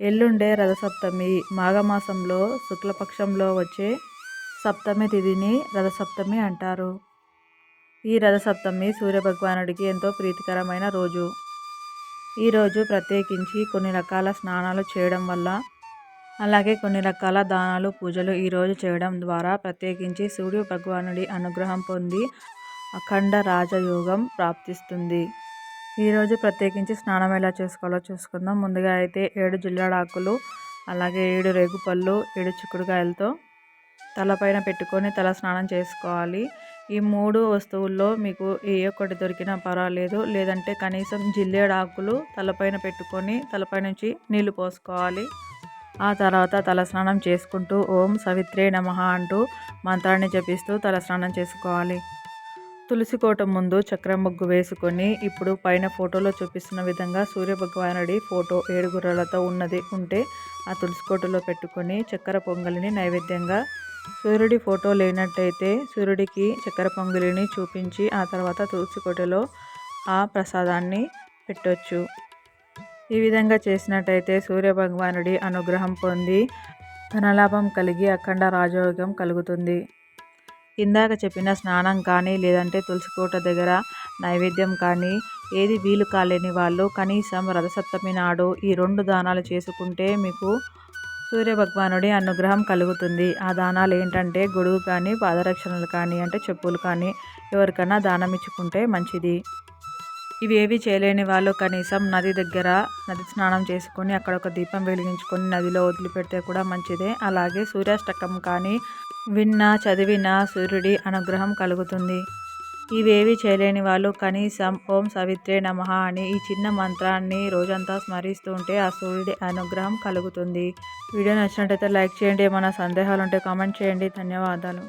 ఎల్లుండే రథసప్తమి మాఘమాసంలో శుక్లపక్షంలో వచ్చే సప్తమి తిథిని రథసప్తమి అంటారు. ఈ రథసప్తమి సూర్యభగవానుడికి ఎంతో ప్రీతికరమైన రోజు. ఈరోజు ప్రత్యేకించి కొన్ని రకాల స్నానాలు చేయడం వల్ల అలాగే కొన్ని రకాల దానాలు పూజలు ఈరోజు చేయడం ద్వారా ప్రత్యేకించి సూర్య భగవానుడి అనుగ్రహం పొంది అఖండ రాజయోగం ప్రాప్తిస్తుంది. ఈరోజు ప్రత్యేకించి స్నానం ఎలా చేసుకోవాలో చూసుకుందాం. ముందుగా అయితే ఏడు జిల్లడాకులు అలాగే ఏడు రేగుపళ్ళు ఏడు చిక్కుడుకాయలతో తలపైన పెట్టుకొని తల స్నానం చేసుకోవాలి. ఈ మూడు వస్తువుల్లో మీకు ఏ ఒక్కటి దొరికినా పర్వాలేదు. లేదంటే కనీసం జిల్లేడాకులు తలపైన పెట్టుకొని తలపై నుంచి నీళ్ళు పోసుకోవాలి. ఆ తర్వాత తలస్నానం చేసుకుంటూ ఓం సవిత్రే నమ అంటూ మంత్రాన్ని జపిస్తూ తలస్నానం చేసుకోవాలి. తులసి కోట ముందు చక్రం ముగ్గు వేసుకొని ఇప్పుడు పైన ఫోటోలో చూపిస్తున్న విధంగా సూర్యభగవానుడి ఫోటో ఏడుగుర్రలతో ఉన్నది ఉంటే ఆ తులసి కోటలో పెట్టుకొని చక్కెర పొంగలిని నైవేద్యంగా సూర్యుడి ఫోటో లేనట్టయితే సూర్యుడికి చక్కెర పొంగలిని చూపించి ఆ తర్వాత తులసి కోటలో ఆ ప్రసాదాన్ని పెట్టొచ్చు. ఈ విధంగా చేసినట్టయితే సూర్యభగవానుడి అనుగ్రహం పొంది ధనలాభం కలిగి అఖండ రాజయోగం కలుగుతుంది. ఇందాక చెప్పిన స్నానం కానీ లేదంటే తులసికోట దగ్గర నైవేద్యం కానీ ఏది వీలు కాలేని వాళ్ళు కనీసం రథసప్తమి నాడు ఈ రెండు దానాలు చేసుకుంటే మీకు సూర్యభగవానుడి అనుగ్రహం కలుగుతుంది. ఆ దానాలు ఏంటంటే గొడుగు కానీ పాదరక్షణలు కానీ అంటే చెప్పులు కానీ ఎవరికైనా దానం ఇచ్చుకుంటే మంచిది. ఇవేవి చేయలేని వాళ్ళు కనీసం నది దగ్గర నది స్నానం చేసుకొని అక్కడ ఒక దీపం వెలిగించుకొని నదిలో వదిలిపెడితే కూడా మంచిదే. అలాగే సూర్యాష్టకం కానీ విన్నా చదివిన సూర్యుడి అనుగ్రహం కలుగుతుంది. ఇవేవి చేయలేని వాళ్ళు కనీసం ఓం సవిత్రే నమ అని ఈ చిన్న మంత్రాన్ని రోజంతా స్మరిస్తూ ఉంటే ఆ సూర్యుడి అనుగ్రహం కలుగుతుంది. వీడియో నచ్చినట్టయితే లైక్ చేయండి. ఏమైనా సందేహాలు ఉంటే కామెంట్ చేయండి. ధన్యవాదాలు.